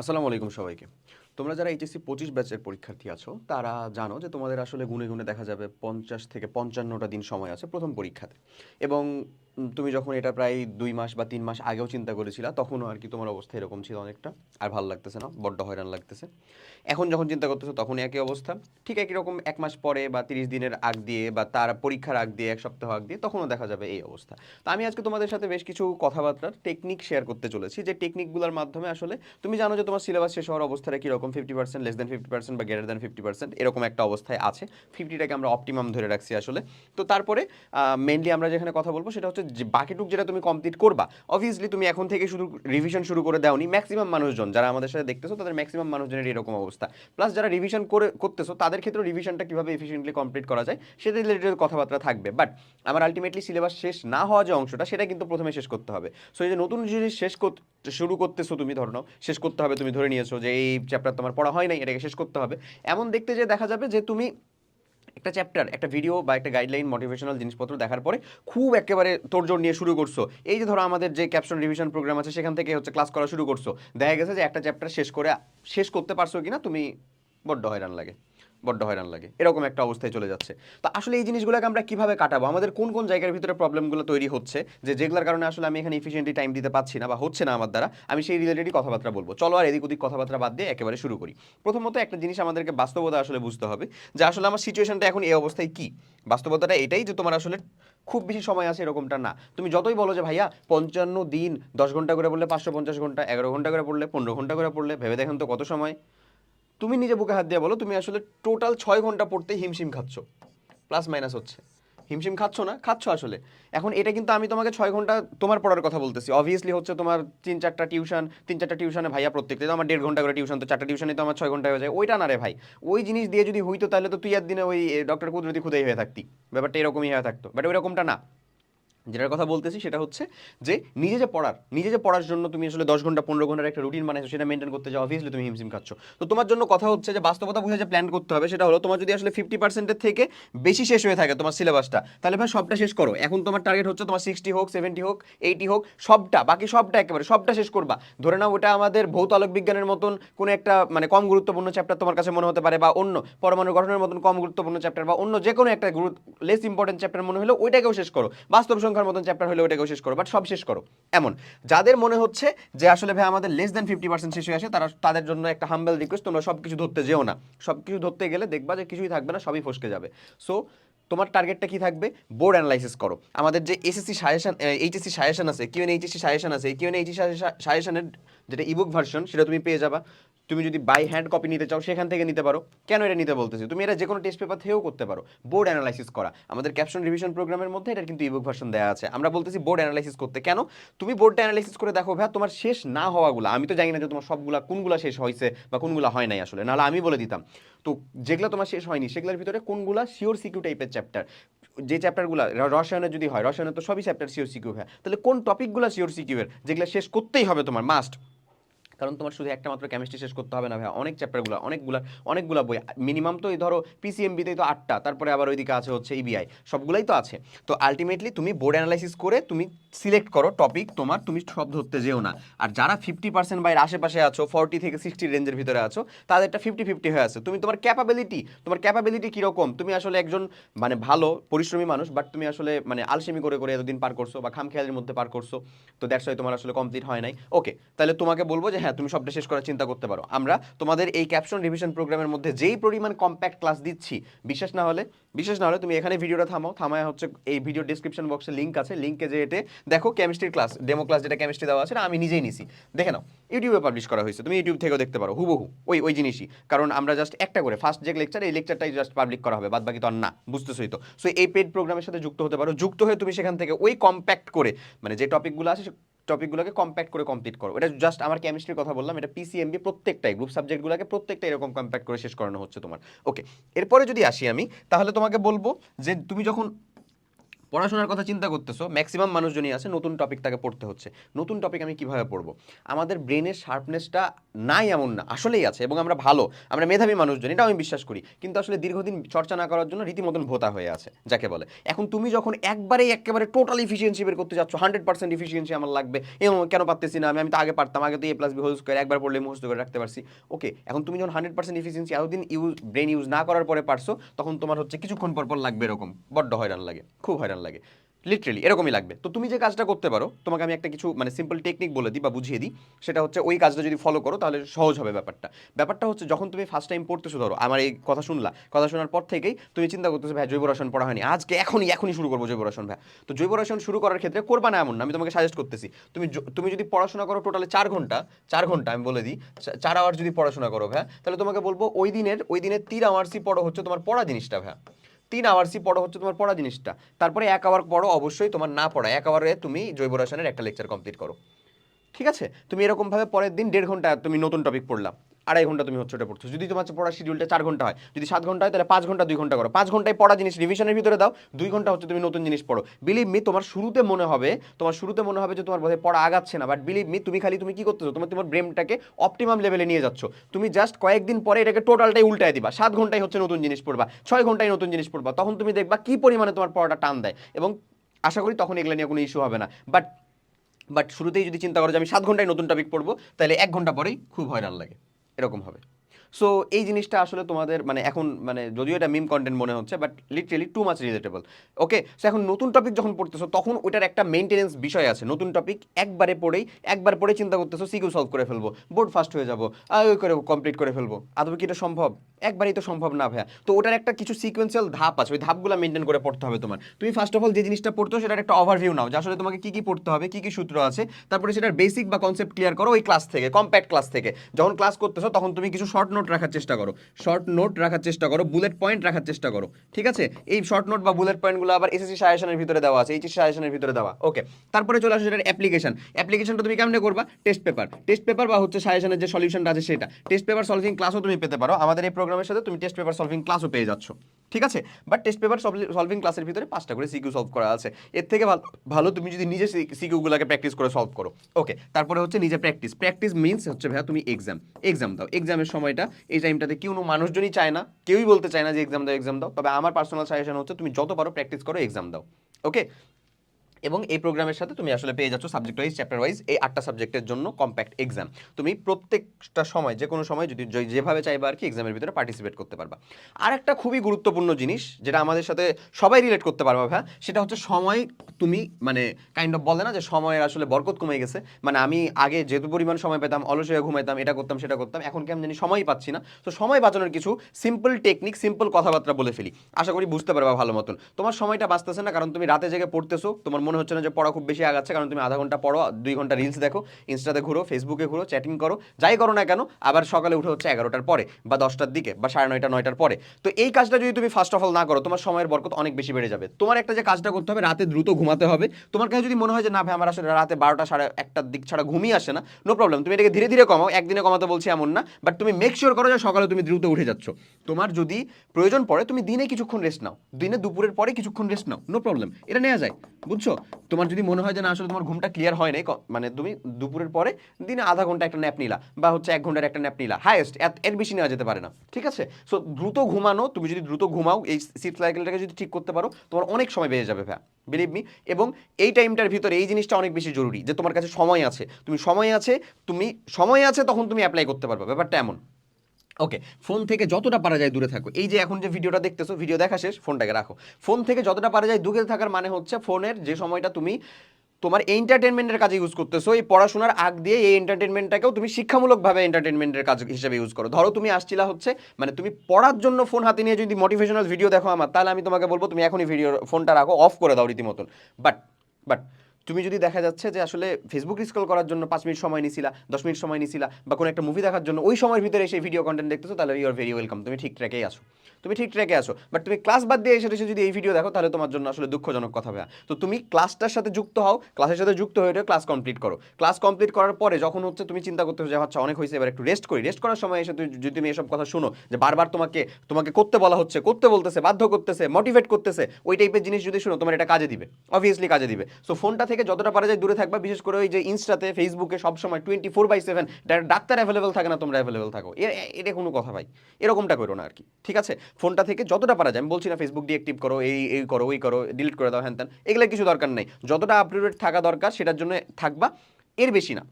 আসসালামু আলাইকুম সবাইকে। তোমরা যারা এইচএসসি পঁচিশ ব্যাচের পরীক্ষার্থী আছো, তারা জানো যে তোমাদের আসলে গুনে গুনে দেখা যাবে পঞ্চাশ থেকে পঞ্চান্নটা দিন সময় আছে প্রথম পরীক্ষাতে। এবং তুমি যখন এটা প্রায় দুই মাস বা তিন মাস আগেও চিন্তা করেছিলা, তখনও আর কি তোমার অবস্থা এরকম ছিল অনেকটা। আর ভালো লাগতেছে না, বড্ড হয়রান লাগতেছে। এখন যখন চিন্তা করতেছো তখন একই অবস্থা। ঠিক একই রকম এক মাস পরে বা তিরিশ দিনের আগ দিয়ে বা তার পরীক্ষার আগ দিয়ে, এক সপ্তাহ আগ দিয়ে, তখনও দেখা যাবে এই অবস্থা। তো আমি আজকে তোমাদের সাথে বেশ কিছু কথাবার্তার টেকনিক শেয়ার করতে চলেছি। যে টেকনিকগুলোর মাধ্যমে আসলে তুমি জানো যে তোমার সিলেবাস শেষ হওয়ার অবস্থাটা কীরকম fifty percent less than fifty percent বা গ্রেটার দেন ফিফটি পার্সেন্ট এরকম একটা অবস্থায় আছে। ফিফটিটাকে আমরা অপটিমাম ধরে রাখছি আসলে। তো তারপরে মেনলি আমরা যেখানে কথা বলব সেটা হচ্ছে বাকিটুক যেটা তুমি কমপ্লিট করবা অবভিয়াসলি তুমি এখন থেকে শুধু রিভিশন শুরু করে দাওনি ম্যাক্সিমাম মানুষজন যারা আমাদের সাথে দেখতেছো, তাদের ম্যাক্সিমাম মানুষজনের এরকম অবস্থা। প্লাস যারা রিভিশন করে, করতেছো, তাদের ক্ষেত্রে রিভিশনটা কীভাবে এফিসিয়েন্টলি কমপ্লিট করা যায় সেটা রিলেটেড কথাবার্তা থাকবে। বাট আমার আলটিমেটলি সিলেবাস শেষ না হওয়া যে অংশটা, সেটা কিন্তু প্রথমে শেষ করতে হবে। সো এই যে নতুন জিনিস শেষ করতে শুরু করতেছো তুমি, ধরো শেষ করতে হবে তুমি ধরে নিয়েছো যে এই চ্যাপ্টার তোমার পড়া হয় নাই, এটাকে শেষ করতে হবে। এমন দেখতে যে দেখা যাবে যে তুমি একটা চ্যাপ্টার একটা ভিডিও বা একটা গাইডলাইন মোটিভেশনাল জিনিসপত্র দেখার পরে খুব একেবারে তোরজোর নিয়ে শুরু করছ। এই যে ধরো আমাদের যে ক্যাপশন রিভিশন প্রোগ্রাম আছে, সেখান থেকে হচ্ছে ক্লাস করা শুরু করছ। দেখা গেছে যে একটা চ্যাপ্টার শেষ করে, শেষ করতে পারছ কিনা, তুমি বড্ড হয়রান লাগে। বড্ড হয়রান লাগে। এরকম একটা অবস্থায় চলে যাচ্ছে। তো আসলে এই জিনিসগুলোকে আমরা কীভাবে কাটাবো? আমাদের কোন কোন জায়গার ভিতরে প্রবলেমগুলো তৈরি হচ্ছে? যে যেগুলোর কারণে আসলে আমি এখানে ইফিসিয়েন্টলি টাইম দিতে পারছি না বা হচ্ছে না আমার দ্বারা, আমি সেই রিলেটেডই কথাবার্তা বলব। চলো আর এদিক ওদিক কথাবার্তা বাদ দিয়ে একেবারে শুরু করি। প্রথমত একটা জিনিস আমাদেরকে বাস্তবতা আসলে বুঝতে হবে, যে আসলে আমার সিচুয়েশনটা এখন এই অবস্থায় কি? বাস্তবতাটা এটাই যে তোমার আসলে খুব বেশি সময় আছে এরকমটা না। তুমি যতই বলো যে, ভাইয়া, পঞ্চান্ন দিন, দশ ঘণ্টা করে পড়লে পাঁচশো পঞ্চাশ ঘণ্টা, এগারো ঘণ্টা করে পড়লে পনেরো ঘণ্টা করে পড়লে, ভেবে দেখেন তো কত সময়? তুমি নিজে বুকে হাত দিয়ে বলো, তুমি আসলে টোটাল ছয় ঘণ্টা পড়তে হিমশিম খাচ্ছ। প্লাস মাইনাস হচ্ছে। হিমশিম খাচ্ছ না, খাচ্ছ আসলে। এখন এটা কিন্তু আমি তোমাকে ছয় ঘণ্টা তোমার পড়ার কথা বলতেছি। অবভিয়াসলি হচ্ছে তোমার তিন চারটা টিউশন তিন চারটা টিউশনে ভাইয়া প্রত্যেকটা আমার দেড় ঘণ্টা করে টিউশন তো চারটা টিউশনে তো আমার ছয় ঘণ্টা হয়ে যায়। ওইটা না রে ভাই। ওই জিনিস দিয়ে যদি হইতো তাহলে তো তুই আর দিনে ওই ডক্টর কুদরতি খুদাই হয়ে থাকতি। ব্যাপারটা এরকমই হয়ে থাকতো। বাট ওইরকমটা না। যেটার কথা বলতেছি সেটা হচ্ছে যে নিজে যে পড়ার, নিজে যে পড়ার জন্য তুমি আসলে দশ ঘণ্টা, পনেরো ঘণ্টার একটা রুটিন বানাইছো, সেটা মেনটেন করতে যাও অবভিয়াসলি তুমি হিমসিম খাচ্ছ। তো তোমার জন্য কথা হচ্ছে যে বাস্তবতা বুঝে যে প্ল্যান করতে হবে, সেটা হলো তোমার যদি আসলে ফিফটি পার্সেন্টের থেকে বেশি শেষ হয়ে থাকে তোমার সিলেবাসটা তাহলে ভাই সবটা শেষ করো। এখন তোমার টার্গেট হচ্ছে তোমার সিক্সটি হোক সেভেন্টি হোক এইটি হোক, সবটা, বাকি সবটা একেবারে, সবটা শেষ করবা। ধরে নাও ওটা আমাদের ভৌত আলোক বিজ্ঞানের মতন কোনো একটা মানে কম গুরুত্বপূর্ণ চ্যাপ্টার তোমার কাছে মনে হতে পারে বা অন্য পরমাণু গঠনের মতন কম গুরুত্বপূর্ণ চ্যাপ্টার বা অন্য যে কোনো একটা গুরুত্ব লেস ইম্পর্টেন্ট চ্যাপ্টার মনে হলো ওইটাকেও শেষ করো। বাস্তব সংখ্যার মতন চ্যাপ্টার হলে ওইটাকেও শেষ করো বাট সব শেষ করো। এমন। যাদের মনে হচ্ছে যে আসলে ভাই আমাদের লেস দেন ফিফটি পার্সেন্ট শেষ হয়ে আসে, তারা তাদের জন্য একটা হাম্বেল রিকোয়েস্ট তোমরা সব কিছু ধরতে যেও না। সব কিছু ধরতে গেলে দেখবা যে কিছুই থাকবে না, সবই ফসকে যাবে। সো তোমার টার্গেটটা কি থাকবে? বোর্ড অ্যানালাইসিস করো। আমাদের যে এসএসসি সাজেশন এইচএসসি সাজেশন আছে কিউএন এইচএসসি সাজেশন আছে কিউএন এইচএসসি সাজেশনের যেটা ইবুক ভার্সন সেটা তুমি পেয়ে যাবা। তুমি যদি বাই হ্যান্ড কপি নিতে চাও, সেখান থেকে নিতে পারো। কেন এটা নিতে বলতেছি? তুমি এটা যে কোনো টেস্ট পেপার থেকেও করতে পারো। বোর্ড অ্যানালাইসিস করা। আমাদের ক্যাপশন রিভিশন প্রোগ্রামের মধ্যে এটা কিন্তু ইবুক ভার্সন দেওয়া আছে। আমরা বলতেছি বোর্ড অ্যানালাইসিস করতে। কেন? তুমি বোর্ডটা অ্যানালাইসিস করে দেখো ভাই তোমার শেষ না হওয়াগুলো, আমি তো জানি না যে তোমার সবগুলা কোনগুলা শেষ হয়েছে বা কোনগুলা হয় নাই আসলে। নাহলে আমি বলে দিতাম। তো যেগুলো তোমার শেষ হয়নি, সেগুলোর ভিতরে কোনগুলা? শিওর সিকিউ টাইপের চ্যাপ্টার যে চ্যাপ্টারগুলো রসায়নের যদি হয় রসায়নের তো সবই চ্যাপ্টার শিওর সিকিউ হয় তাহলে কোন টপিকগুলো শিওর সিকিউয়ের যেগুলো শেষ করতেই হবে তোমার মাস্ট কারণ তোমার শুধু একটা মাত্র কেমিস্ট্রি শেষ করতে হবে না ভাই অনেক চ্যাপ্টারগুলো অনেকগুলো অনেকগুলো বই। মিনিমাম তো এই ধরো পিসিএমবিতেই তো আটটা, তারপরে আবার ওইদিকে আছে হচ্ছে ইবিআই সবগুলাই তো আছে। তো আলটিমেটলি তুমি বোর্ড অ্যানালাইসিস করে তুমি সিলেক্ট করো টপিক তোমার, তুমি সব ধরতে যেও না। আর যারা ফিফটি পার্সেন্ট বাইরের আশেপাশে আছো ফর্টি থেকে সিক্সটি রেঞ্জের ভিতরে আছো, তাদেরটা ফিফটি ফিফটি হয়ে আছে। তুমি তোমার ক্যাপাবিলিটি তোমার ক্যাপাবিলিটি কীরকম? তুমি আসলে একজন মানে ভালো, পরিশ্রমী মানুষ বাট তুমি আসলে মানে আলসেমি করে করে এতদিন পার করছ বা খামখেয়ালের মধ্যে পার করছ, তো দ্যাটস ওয়াই তোমার আসলে কমপ্লিট হয় নাই। ওকে তাহলে তোমাকে বলব যে হ্যাঁ তুমি সবটা শেষ করার চিন্তা করতে পারো। আমরা তোমাদের এই ক্যাপশন রিভিশন প্রোগ্রামের মধ্যে যেই পরিমাণ কম্প্যাক্ট ক্লাস দিচ্ছি, বিশ্বাস না হলে, বিশ্বাস না হলে তুমি এখানে ভিডিওটা থামাও। থামায় হচ্ছে এই ভিডিও ডিসক্রিপশন বক্সে লিঙ্ক আছে। লিঙ্কে যে এটে দেখো কেমিস্ট্রির ক্লাস ডেমো ক্লাস যেটা কেমিস্ট্রি দেওয়া আছে, আমি নিজেই নিছি। দেখে নাও ইউটিউবে পাবলিশ করা হয়েছে। তুমি ইউটিউব থেকেও দেখতে পারো, হুবহু, ওই ওই জিনিসই। কারণ আমরা জাস্ট একটা করে ফার্স্ট যে লেকচার এই লেকচারটাই জাস্ট পাবলিক করা হবে বাদ বাকি তো আর না, বুঝতেছই তো। সো এই পেড প্রোগ্রামের সাথে যুক্ত হতে পারো। যুক্ত হয়ে তুমি সেখান থেকে ওই কম্প্যাক্ট করে মানে যে টপিকগুলো আছে টপিকগুলোকে কম্প্যাক্ট করে কমপ্লিট করো। এটা জাস্ট আমার কেমিস্ট্রির কথা বললাম, এটা পিসিএমবি প্রত্যেকটাই গ্রুপ সাবজেক্টগুলোকে প্রত্যেকটা এরকম কম্প্যাক্ট করে শেষ করানো হচ্ছে তোমার। ওকে এরপরে যদি আসি আমি, তাহলে তোমাকে বলব যে তুমি যখন পড়াশোনার কথা চিন্তা করতেছো ম্যাক্সিমাম মানুষজনই আছে, নতুন টপিক তাকে পড়তে হচ্ছে। নতুন টপিক আমি কীভাবে পড়ব? আমাদের ব্রেনের শার্পনেসটা নাই এমন না, আসলেই আছে এবং আমরা ভালো, আমরা মেধাবী মানুষজন এটা আমি বিশ্বাস করি। কিন্তু আসলে দীর্ঘদিন চর্চা না করার জন্য রীতিমতন ভোতা হয়ে আছে, যাকে বলে। এখন তুমি যখন একবারেই একেবারে টোটাল ইফিসিয়েন্সি বের করতে যাচ্ছ হান্ড্রেড পার্সেন্ট ইফিসিয়েন্সি আমার লাগবে এবং কেন পারতেছি না, আমি আমি তো আগে পারতাম, আগে তো A plus B whole square একবার পড়লে মুখস্থ করে রাখতে পারছি। ওকে এখন তুমি যখন হান্ড্রেড পার্সেন্ট ইফিসিয়েন্সি এতদিন ইউজ ব্রেন ইউজ না করার পরে পারছ, তখন তোমার হচ্ছে কিছুক্ষণ পর পর লাগবে এরকম, বড্ড হয়রান লাগে, খুব হয়রান লাগে। লিটারেলি এরকমই লাগবে। তো তুমি যে কাজটা করতে পারো, তোমাকে আমি একটা কিছু মানে সিম্পল টেকনিক বলে দিই বা বুঝিয়ে দিই। সেটা হচ্ছে ওই কাজটা যদি ফলো করো, তাহলে সহজ হবে ব্যাপারটা। ব্যাপারটা হচ্ছে যখন তুমি ফার্স্ট টাইম পড়তেছো, ধরো, আমার এই কথা শুনলা। কথা শোনার পর থেকেই তুমি চিন্তা করতেছো, ভাই, জৈব রসায়ন পড়া হয়নি। আজকে এখনই এখনই শুরু করব জৈব রসায়ন, ভাই। তো জৈব রসায়ন শুরু করার ক্ষেত্রে করবা না এমন না, আমি তোমাকে সাজেস্ট করতেছি। তুমি তুমি যদি পড়াশোনা করো টোটালে চার ঘণ্টা চার ঘণ্টা আমি বলে দিই চার আওয়ার যদি পড়াশোনা করো, ভাই, তাহলে তোমাকে বলব ওই দিনের ওই দিনের তিন আওয়ার্সই পড়ো হচ্ছে তোমার পড়া জিনিসটা, ভাই। তিন আওয়ার্সই পড়ো হচ্ছে তোমার পড়া জিনিসটা। তারপরে এক আওয়ার পড়ো, অবশ্যই তোমার না পড়া এক আওয়ারে তুমি জৈব রসায়নের একটা লেকচার কমপ্লিট করো। ঠিক আছে? তুমি এরকমভাবে পরের দিন দেড় ঘণ্টা তুমি নতুন টপিক পড়লাম আড়াই ঘণ্টা তুমি হচ্ছে পড়ছো। যদি তোমার পড়ার শিডিউলটা চার ঘণ্টা হয়, যদি সাত ঘণ্টা হয়, তাহলে পাঁচ ঘণ্টা, দুই ঘণ্টা করো। পাঁচ ঘন্টায় পড়া জিনিস রিভিশনের ভিতরে দাও, দুই ঘণ্টা হচ্ছে তুমি নতুন জিনিস পড়ো। বিলিভ মি তোমার শুরুতে মনে হবে, তোমার শুরুতে মনে হবে যে তোমার বোধহয় পড়া আগাচ্ছে না বাট বিলিভ মি তুমি খালি তুমি কি করতেছো? তোমার তোমার ব্রেনটাকে অপটিমাম লেভেলে নিয়ে যাচ্ছ। তুমি জাস্ট কয়েকদিন পরে এটাকে টোটালটাই উল্টায় দিবা। সাত ঘন্টায় হচ্ছে নতুন জিনিস পড়বা, ছয় ঘন্টায় নতুন জিনিস পড়বা, তখন তুমি দেখবা কি পরিমাণে তোমার পড়াটা টান দেয়। এবং আশা করি তখন এগুলো নিয়ে কোনো ইস্যু হবে না। বাট বাট শুরুতেই যদি চিন্তা করো যে আমি সাত ঘন্টায় নতুন টপিক পড়ব, তাহলে এক ঘণ্টা পরেই খুব হয়রান লাগে। এরকম হবে। সো এই জিনিসটা আসলে তোমাদের মানে এখন মানে যদিও এটা মিম কন্টেন্ট মনে হচ্ছে but literally too much relatable okay so এখন নতুন টপিক যখন পড়তেছো, তখন ওইটার একটা মেনটেনেন্স বিষয় আছে। নতুন টপিক একবারে পড়েই, একবার পড়ে চিন্তা করতেছো সিকিউ সলভ করে ফেলব। বোর্ড ফাস্ট হয়ে যাব। ওই করে কমপ্লিট করে ফেলব। আদৌ কি এটা সম্ভব? একবারই তো সম্ভব না ভাইয়া। তো ওটার একটা কিছু সিকোয়েন্সিয়াল ধাপ আছে, ওই ধাপগুলো মেনটেন করে পড়তে হবে তোমার। তুমি ফার্স্ট অফ অল যে জিনিসটা পড়তো সেটার একটা ওভারভিউ নাও যে আসলে তোমাকে কি কি পড়তে হবে, কি কি সূত্র আছে, তারপরে সেটার বেসিক বা কনসেপ্ট ক্লিয়ার করো ওই ক্লাস থেকে কম্প্যাক্ট ক্লাস থেকে। যখন ক্লাস করতেছো তখন তুমি কিছু শর্ট নোট রাখার চেষ্টা করো। শর্ট নোট রাখার চেষ্টা করো বুলেট পয়েন্ট রাখার চেষ্টা করো, ঠিক আছে? এই শর্ট নোট বা বুলেট পয়েন্টগুলো আবার এসএসসি সাজেশনের ভিতরে দেওয়া আছে এইচএসসি সাজেশনের ভিতরে দেওয়া ওকে তারপরে চলে আসে সেটার অ্যাপ্লিকেশন অ্যাপ্লিকেশনটা তুমি কেমনে করবা? টেস্ট পেপার টেস্ট পেপার বা হচ্ছে সাজেশনের যে সলিউশনটা আছে সেটা। টেস্ট পেপার সলভিং ক্লাসও তুমি পেতে পারো। আমাদের এই প্রোগ্রামের সাথে তুমি টেস্ট পেপার সলভিং ক্লাসও পেয়ে যাচ্ছ। ঠিক আছে? বাট টেস্ট পেপার সলভিং ক্লাসের ভিতরে পাঁচটা করে সিকিউ সলভ করা আছে। এর থেকে ভালো ভালো তুমি যদি নিজে সিকিউগুলোকে প্র্যাকটিস করে সলভ করো। ওকে তারপরে হচ্ছে নিজে প্র্যাকটিস প্র্যাকটিস মিনস হচ্ছে ভাইয়া তুমি এক্সাম এক্সাম দাও। এক্সামের সময়টা, এই টাইমটাতে কোনো মানুষজনই চায় না। কেউই বলতে চায় না যে এক্সাম দাও এক্সাম দাও। তবে আমার পার্সোনাল সাজেশন হচ্ছে তুমি যত পারো প্র্যাকটিস করো এক্সাম দাও। ওকে এবং এই প্রোগ্রামের সাথে তুমি আসলে পেয়ে যাচ্ছ সাবজেক্ট ওয়াইজ চ্যাপ্টার ওয়াইজ এই আটটা সাবজেক্টের জন্য কম্প্যাক্ট এক্সাম তুমি প্রত্যেকটা সময়, যে কোনো সময় যদি যেভাবে চাইবা আর কি এক্সামের ভিতরে পার্টিসিপেট করতে পারবা। আর একটা খুবই গুরুত্বপূর্ণ জিনিস, যেটা আমাদের সাথে সবাই রিলেট করতে পারবা ভাই সেটা হচ্ছে সময় তুমি মানে কাইন্ড অফ বলে না যে সময়ের আসলে বরকত কমে গেছে। মানে আমি আগে যেহেতু পরিমাণ সময় পেতাম অলস হয়ে ঘুমাইতাম, এটা করতাম, সেটা করতাম, এখন কেমন জানি সময়ই পাচ্ছি না। তো সময় বাঁচানোর কিছু সিম্পল টেকনিক সিম্পল কথাবার্তা বলে ফেলি। আশা করি বুঝতে পারবা ভালো মতন। তোমার সময়টা বাঁচতেছে না, কারণ তুমি রাতে জেগে পড়তেছো, তোমার মনে হচ্ছে না যে পড়া খুব বেশি আগাচ্ছে, কারণ তুমি আধা ঘণ্টা পড়ো, দুই ঘণ্টা রিলস দেখো ইনস্টাতে ঘুরো ফেসবুকে ঘুরো চ্যাটিং করো, যাই করো না কেন, আবার সকালে উঠে হচ্ছে এগারোটার পরে বা দশটার দিকে বা সাড়ে নয়টা, নয়টার পরে। তো এই কাজটা যদি তুমি ফার্স্ট অফ অল না করো, তোমার সময়ের বরকত অনেক বেশি বেড়ে যাবে। তোমার একটা যে কাজটা করতে হবে, রাতে দ্রুত ঘুমাতে হবে। তোমার কাছে যদি মনে হয় যে, না ভাই, আমার আসলে রাতে বারোটা সাড়ে একটার দিক ছাড়া ঘুমিয়ে আসে না নো প্রবলেম তুমি এটাকে ধীরে ধীরে কমাও, একদিনে কমাতে বলছি এমন না বাট তুমি মেক শিওর করো যে, সকালে তুমি দ্রুত উঠে যাচ্ছ। তোমার যদি প্রয়োজন পড়ে, তুমি দিনে কিছুক্ষণ রেস্ট নাও, দিনে দুপুরের পরে কিছুক্ষণ রেস্ট নাও নো প্রবলেম এটা নেওয়া যায়, বুঝছ? তোমার যদি মনে হয় যে না, আসলে তোমার ঘুমটা ক্লিয়ার হয় নাই মানে তুমি দুপুরের পরে দিনে আধা ঘণ্টা একটা ন্যাপ নিলা, বা হচ্ছে এক ঘণ্টার একটা ন্যাপ নিলা হাইয়েস্ট এর বেশি নেওয়া যেতে পারে না, ঠিক আছে? সো দ্রুত ঘুমানো, তুমি যদি দ্রুত ঘুমাও, এই সিট সাইকেলটাকে যদি ঠিক করতে পারো, তোমার অনেক সময় বেড়ে যাবে ভ্যা বিলিভ মি এবং এই টাইমটার ভিতরে এই জিনিসটা অনেক বেশি জরুরি, যে তোমার কাছে সময় আছে, তুমি সময় আছে, তুমি সময় আছে, তখন তুমি অ্যাপ্লাই করতে পারবে, ব্যাপারটা এমন। ওকে ফোন থেকে যতটা পারা যায় দূরে থাকো। এই যে এখন যে ভিডিওটা দেখতেছো ভিডিও দেখা শেষ ফোনটাকে রাখো। ফোন থেকে যতটা পারা যায় দূরে থাকার মানে হচ্ছে ফোনের যে সময়টা তুমি তোমার এন্টারটেনমেন্টের কাজে ইউজ করতেছো, এই পড়াশোনার আগ দিয়ে এই এন্টারটেনমেন্টটাকেও তুমি শিক্ষামূলকভাবে এন্টারটেনমেন্টের কাজ হিসেবে ইউজ করো। ধরো তুমি আসছিলা হচ্ছে মানে তুমি পড়ার জন্য ফোন হাতে নিয়ে যদি মোটিভেশনাল ভিডিও দেখো আমার, তাহলে আমি তোমাকে বলব তুমি এখনই ভিডিও ফোনটা রাখো অফ করে দাও রীতিমতন। বাট বাট তুমি যদি দেখা যাচ্ছে যে আসলে ফেসবুক স্ক্রল করার জন্য পাঁচ মিনিট সময় নিছিলা, দশ মিনিট সময় নিছিলা, বা কোনো একটা মুভি দেখার জন্য, ওই সময়ের ভিতরে সেই ভিডিও কন্টেন্ট দেখতেছো, তাহলে ইউ আর ভেরি ওয়েলকাম তুমি ঠিক ট্র্যাকেই আসো তুমি ঠিক ট্র্যাকে আসো বাট তুমি ক্লাস বাদ দিয়ে এসে এসে যদি এই ভিডিও দেখো, তাহলে তোমার জন্য আসলে দুঃখজনক কথা হবে তো তুমি ক্লাসটার সাথে যুক্ত হও ক্লাসের সাথে যুক্ত হয়ে ক্লাস কমপ্লিট করো। ক্লাস কমপ্লিট করার পরে যখন হচ্ছে তুমি চিন্তা করতে যে আচ্ছা অনেক হয়েছে, এবার একটু রেস্ট করি। রেস্ট করার সময় এসে তুমি, যদি তুমি এসব কথা শুনো, যে বারবার তোমাকে তোমাকে করতে বলা হচ্ছে, করতে বলতেছে, বাধ্য করতেছে মোটিভেট করতেছে, ওই টাইপের জিনিস যদি শুনো, তোমার এটা কাজে দিবে। অবভিয়াসলি কাজে দিবে। সো ফোনটা থেকে যতটা পারা যায় দূরে থাকবা। বিশেষ করে ওই যে ইনস্টাতে, ফেসবুকে সবসময় twenty four by seven doctor available থাকে না, তোমরা অ্যাভেলেবেল থাকো। এটা কোনো কথা ভাই। এরকমটা করো না আর কি। ঠিক আছে? ফোনটা থেকে যতটা পারা যায়, আমি বলছি না ফেসবুক ডিঅ্যাক্টিভ করো, এই এই করো, ওই করো ডিলিট করে দাও, হ্যান ত্যান। এগুলো কিছু দরকার নেই। যতটা আপডেটেড থাকা দরকার, সেটার জন্য থাকবা। এর বেশি না।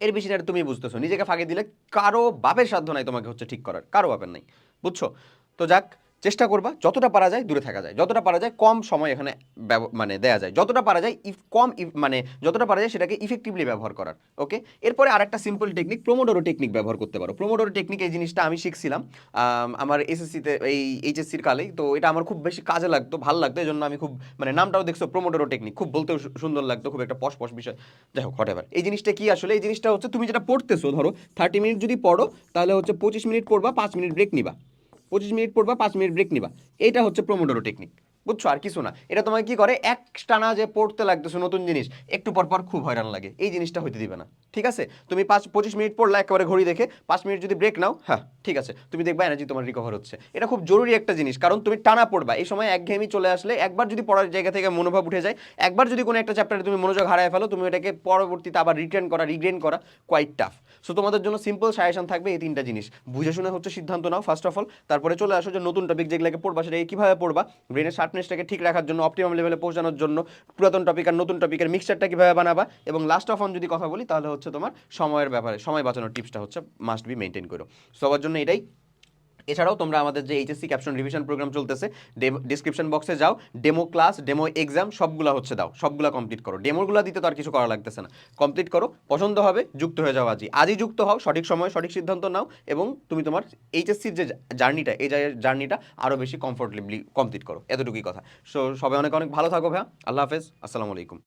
এর বেশি না তুমি বুঝতেছো। নিজেকে ফাঁকি দিলে কারও বাপের সাধ্য নাই তোমাকে হচ্ছে ঠিক করার। কারও বাপের নাই। বুঝছ? তো যাক। চেষ্টা করবা যতটা পারা যায় দূরে থাকা যায়। যতটা পারা যায় কম সময় এখানে মানে দেয়া যায়। যতটা পারা যায় ইফ, কম ইফ মানে যতটা পারা যায় সেটাকে ইফেক্টিভলি ব্যবহার করার ওকে এরপরে আরেকটা সিম্পল টেকনিক প্রোমোডোরো টেকনিক ব্যবহার করতে পারো। প্রোমোডোরো টেকনিক এই জিনিসটা আমি শিখছিলাম আমার এসএসসিতে এই এইচএসসির কালেই। তো এটা আমার খুব বেশি কাজে লাগতো, ভালো লাগতো এই জন্য আমি খুব মানে নামটাও দেখছ প্রোমোডোরো টেকনিক খুব বলতেও সুন্দর লাগতো, খুব একটা পশ পশ বিষয়। যাই হোক হোয়াট এই জিনিসটা কি আসলে? এই জিনিসটা হচ্ছে তুমি যেটা পড়তেছো, ধরো থার্টি মিনিট যদি পড়ো, তাহলে হচ্ছে পঁচিশ মিনিট পড়বা, পাঁচ মিনিট ব্রেক নিবা। পঁচিশ মিনিট পড়বা পাঁচ মিনিট ব্রেক নিবা। এইটা হচ্ছে প্রোমোডোরো টেকনিক বুঝছ? আর কিছু না। এটা তোমাকে কি করে? এক টানা যে পড়তে লাগতেছো নতুন জিনিস। একটু পর পর খুব হয়রান লাগে। এই জিনিসটা হইতে দিবে না। ঠিক আছে? তুমি পাঁচ, পঁচিশ মিনিট পড়লা একেবারে ঘড়ি দেখে, পাঁচ মিনিট যদি ব্রেক নাও হ্যাঁ ঠিক আছে। তুমি দেখবা এনার্জি তোমার রিকভার হচ্ছে। এটা খুব জরুরি একটা জিনিস, কারণ তুমি টানা পড়বা। এই সময় একঘেয়েমি চলে আসলে একবার যদি পড়ার জায়গা থেকে মনোভাব উঠে যায়, একবার যদি কোনো একটা চ্যাপ্টারে তুমি মনোযোগ হারায় ফেলো, তুমি এটাকে পরবর্তীতে আবার রিটার্ন করা রিগ্রেন করা কোয়াইট টাফ সো তোমাদের জন্য সিম্পল সাজেশন থাকবে এই তিনটা জিনিস। বুঝে শুনে হচ্ছে সিদ্ধান্ত নাও ফার্স্ট অফ অল তারপরে চলে আসো যে নতুন টপিক যেগুলোকে পড়বা সেটা কীভাবে পড়বা? ব্রেনের শার্পনেসটাকে ঠিক রাখার জন্য অপটিমাম লেভেলে পৌঁছানোর জন্য পুরাতন টপিক আর নতুন টপিকের মিক্সচারটা কীভাবে বানাবা? এবং লাস্ট অফ অন যদি কথা বলি, তাহলে হচ্ছে তোমার সময়ের ব্যাপারে, সময় বাঁচানোর টিপসটা হচ্ছে মাস্ট বি মেনটেন করো সবার জন্য এটাই এছাড়াও তোমরা আমাদের যে এইচএসসি ক্যাপশন রিভিশন প্রোগ্রাম চলতেছে ডিসক্রিপশন বক্সে যাও ডেমো ক্লাস ডেমো এক্সাম সবগুলো হচ্ছে দাও, সবগুলো কমপ্লিট করো। ডেমোগুলো দিতে তো আর কিছু করা লাগতেছে না। কমপ্লিট করো, পছন্দ হবে, যুক্ত হয়ে যাও আজই। আজই যুক্ত হও, সঠিক সময়ে সঠিক সিদ্ধান্ত নাও এবং তুমি তোমার এইচএসসির যে জার্নিটা এই জার্নিটা আরও বেশি কমফোর্টেবলি কমপ্লিট করো। এতটুকুই কথা। সো সবাই অনেক অনেক ভালো থাকো ভাইয়া। আল্লাহ হাফেজ। আসসালামু আলাইকুম।